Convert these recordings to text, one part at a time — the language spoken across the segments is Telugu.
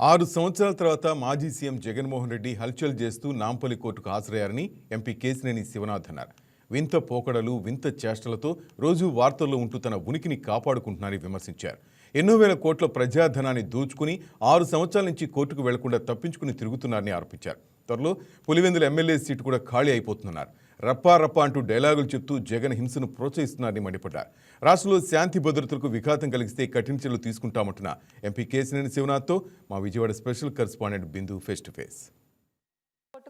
ఆరు సంవత్సరాల తర్వాత మాజీ సీఎం జగన్మోహన్ రెడ్డి హల్చల్ చేస్తూ నాంపల్లి కోర్టుకు హాజరయ్యారని ఎంపీ కేసినేని శివనాథ్ అన్నారు. వింత పోకడలు వింత చేష్టలతో రోజు వార్తల్లో ఉంటూ తన ఉనికిని కాపాడుకుంటున్నారని విమర్శించారు. ఎన్నో వేల కోట్ల ప్రజాధనాన్ని దోచుకుని ఆరు సంవత్సరాల నుంచి కోర్టుకు వెళ్ళకుండా తప్పించుకుని తిరుగుతున్నారని ఆరోపించారు. త్వరలో పులివెందుల ఎమ్మెల్యే సీటు కూడా ఖాళీ అయిపోతున్నారు రప్పా రప్పా అంటూ డైలాగులు చెప్తూ జగన్ హింసను ప్రోత్సహిస్తున్నారని మండిపడ్డారు రాష్ట్రంలో శాంతి భద్రతలకు విఘాతం కలిగిస్తే కఠిన చర్యలు తీసుకుంటామంటున్న ఎంపీ కేసినేని శివనాథ్తో మా Vijayawada special correspondent Bindu face to face.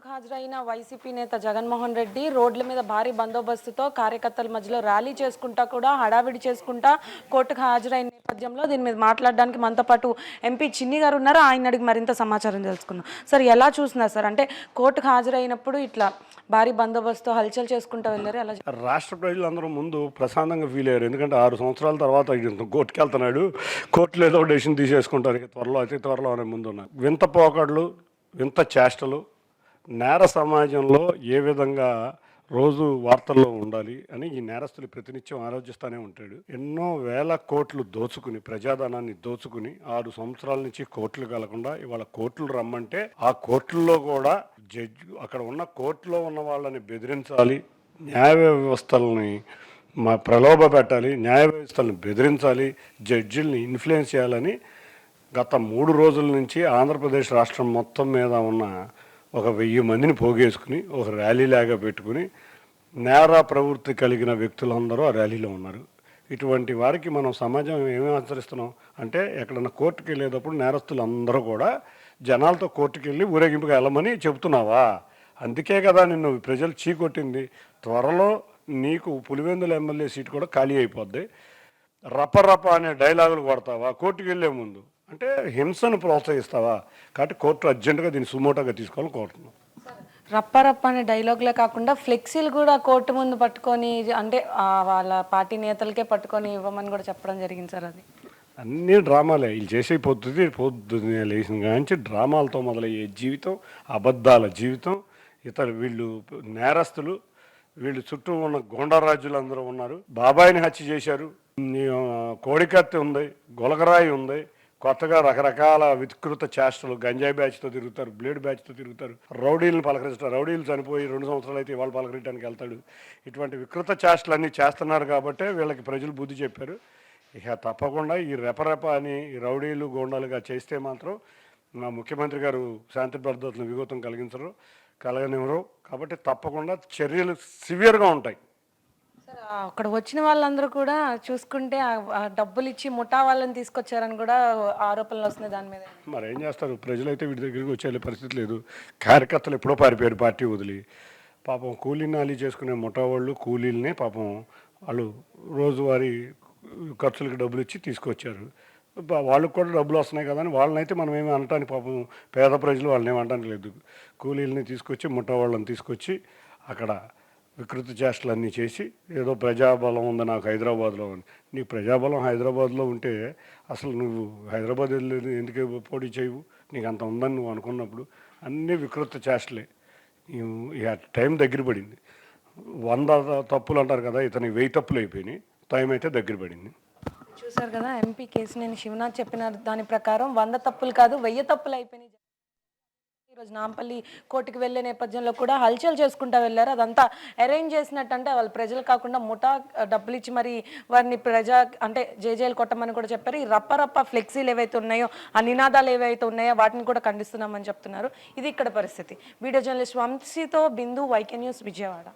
హాజరైన వైసీపీ నేత జగన్మోహన్ రెడ్డి రోడ్ల మీద భారీ బందోబస్తుతో కార్యకర్తల మధ్యలో ర్యాలీ చేసుకుంటా కూడా హడావిడి చేసుకుంటా కోర్టుకు హాజరైన నేపథ్యంలో దీని మీద మాట్లాడడానికి మనతో పాటు ఎంపీ చిన్ని గారు ఉన్నారు. ఆయన అడిగి మరింత సమాచారం తెలుసుకుందాం. సార్ ఎలా చూస్తున్నారు సార్? అంటే కోర్టుకు హాజరైనప్పుడు ఇట్లా భారీ బందోబస్తు హల్చల్ చేసుకుంటూ వెళ్ళారు. ఎలా రాష్ట్ర ప్రజలందరూ ముందు ప్రశాంతంగా ఫీల్ అయ్యారు. ఎందుకంటే ఆరు సంవత్సరాల తర్వాత కోర్టుకి వెళ్తున్నాడు. కోర్టులో ఏదో డెసిషన్ తీసేసుకుంటారు. త్వరలో అతి త్వరలో అనే ముందు ఉన్నారు వింత పోకడలు వింత చేష్టలు నేర సమాజంలో ఏ విధంగా రోజు వార్తల్లో ఉండాలి అని ఈ నేరస్తులు ప్రతినిత్యం ఆలోచిస్తూనే ఉంటాడు. ఎన్నో వేల కోట్లు దోచుకుని ప్రజాధనాన్ని దోచుకుని ఆరు సంవత్సరాల నుంచి కోట్లు కలగకుండా ఇవాళ కోట్లు రమ్మంటే ఆ కోర్టుల్లో కూడా జడ్జి అక్కడ ఉన్న కోర్టులో ఉన్న వాళ్ళని బెదిరించాలి న్యాయ వ్యవస్థలని మా ప్రలోభ పెట్టాలి న్యాయ వ్యవస్థలను బెదిరించాలి జడ్జిల్ని ఇన్ఫ్లుయెన్స్ చేయాలని గత మూడు రోజుల నుంచి ఆంధ్రప్రదేశ్ రాష్ట్రం మొత్తం మీద ఉన్న ఒక వెయ్యి మందిని పోగేసుకుని ఒక ర్యాలీ లాగా పెట్టుకుని నేర ప్రవృత్తి కలిగిన వ్యక్తులందరూ ఆ ర్యాలీలో ఉన్నారు. ఇటువంటి వారికి మనం సమాజం ఏమి ఆచరిస్తున్నాం? అంటే ఎక్కడన్నా కోర్టుకి వెళ్ళేటప్పుడు నేరస్తులు అందరూ కూడా జనాలతో కోర్టుకి వెళ్ళి ఊరేగింపుగా వెళ్ళమని చెబుతున్నావా? అందుకే కదా నిన్ను ప్రజలు చీకొట్టింది. త్వరలో నీకు పులివెందుల ఎమ్మెల్యే సీట్ కూడా ఖాళీ అయిపోద్ది. రపరప అనే డైలాగులు కొడతావా? కోర్టుకి వెళ్ళే ముందు. అంటే హింసను ప్రోత్సహిస్తావా? కాబట్టి కోర్టు అర్జెంటుగా దీన్ని సుమోటోగా తీసుకోవాలని కోరుతున్నాం. రప్ప రప్ప అనే డైలాగ్లే కాకుండా ఫ్లెక్సీలు కూడా కోర్టు ముందు పట్టుకొని అంటే వాళ్ళ పార్టీ నేతలకే పట్టుకొని ఇవ్వమని కూడా చెప్పడం జరిగింది సార్ అది. అన్నీ డ్రామాలే. వీళ్ళు చేసే పొద్దుది పొద్దున్నే లేచిన కాంచి డ్రామాలతో మొదలయ్యే జీవితం అబద్ధాల జీవితం. ఇతర వీళ్ళు నేరస్తులు వీళ్ళు చుట్టూ ఉన్న గోండారాజులు అందరూ ఉన్నారు. బాబాయిని హత్య చేశారు. కోడికత్తి ఉంది గొలగరాయి ఉంది. కొత్తగా రకరకాల వికృత చేష్టలు గంజాయి బ్యాచ్తో తిరుగుతారు బ్లేడ్ బ్యాచ్తో తిరుగుతారు. రౌడీలను పలకరిస్తారు. రౌడీలు చనిపోయి రెండు సంవత్సరాలు అయితే ఇవాళ పలకరించడానికి వెళ్తాడు. ఇటువంటి వికృత చేష్టలు అన్నీ చేస్తున్నారు కాబట్టే వీళ్ళకి ప్రజలు బుద్ధి చెప్పారు. ఇక తప్పకుండా ఈ రెపరెప అని రౌడీలు గోండాలుగా చేస్తే మాత్రం మా ముఖ్యమంత్రి గారు శాంతి భద్రతను విఘాతం కలిగించరు కలగనివ్వరు. కాబట్టి తప్పకుండా చర్యలు సివియర్గా ఉంటాయి. అక్కడ వచ్చిన వాళ్ళందరూ కూడా చూసుకుంటే ఆ- డబ్బులు ఇచ్చి ముఠా వాళ్ళని తీసుకొచ్చారని కూడా ఆరోపణలు వస్తున్నాయి దాని మీద. మరి ఏం చేస్తారు? ప్రజలైతే వీటి దగ్గరికి వచ్చే పరిస్థితి లేదు. కార్యకర్తలు ఎప్పుడో పారిపోయారు పార్టీ వదిలి. పాపం కూలీ నాలి చేసుకునే ముఠా వాళ్ళు కూలీలనే పాపం వాళ్ళు రోజువారీ ఖర్చులకు డబ్బులు ఇచ్చి తీసుకొచ్చారు వాళ్ళకు కూడా డబ్బులు వస్తున్నాయి కదా అని వాళ్ళనైతే మనం ఏమి అనటానికి పాపం పేద ప్రజలు వాళ్ళని ఏమి అనటానికి లేదు. కూలీలని తీసుకొచ్చి ముఠా వాళ్ళని తీసుకొచ్చి అక్కడ వికృతి చేష్టలన్నీ చేసి ఏదో ప్రజాబలం ఉంది నాకు హైదరాబాద్లో అని. నీ ప్రజాబలం హైదరాబాద్లో ఉంటే అసలు నువ్వు హైదరాబాద్ వెళ్ళి ఎందుకు పోటీ చేయవు? నీకు అంత ఉందని నువ్వు అనుకున్నప్పుడు అన్నీ వికృత చేష్టలే. ఇక టైం దగ్గర పడింది. వంద తప్పులు అంటారు కదా ఇతని వెయ్యి తప్పులు అయిపోయినాయి. టైం అయితే దగ్గర పడింది. చూసారు కదా ఎంపీ కేసినేని శివనాథ్ చెప్పిన దాని ప్రకారం వంద తప్పులు కాదు వెయ్యి తప్పులు అయిపోయినాయి. ఈరోజు నాంపల్లి కోర్టుకి వెళ్ళే నేపథ్యంలో కూడా హల్చల్ చేసుకుంటా వెళ్ళారు. అదంతా అరేంజ్ చేసినట్టు అంటే వాళ్ళు ప్రజలు కాకుండా ముఠా డబ్బులు ఇచ్చి మరి వారిని ప్రజా అంటే జేజేలు కొట్టమని కూడా చెప్పారు. ఈ రప్ప రప్ప ఫ్లెక్సీలు ఏవైతే ఉన్నాయో ఆ నినాదాలు ఏవైతే ఉన్నాయో వాటిని కూడా ఖండిస్తున్నామని చెప్తున్నారు. ఇది ఇక్కడ పరిస్థితి. వీడియో జర్నలిస్ట్ వంశీతో బిందు వైకే న్యూస్ విజయవాడ.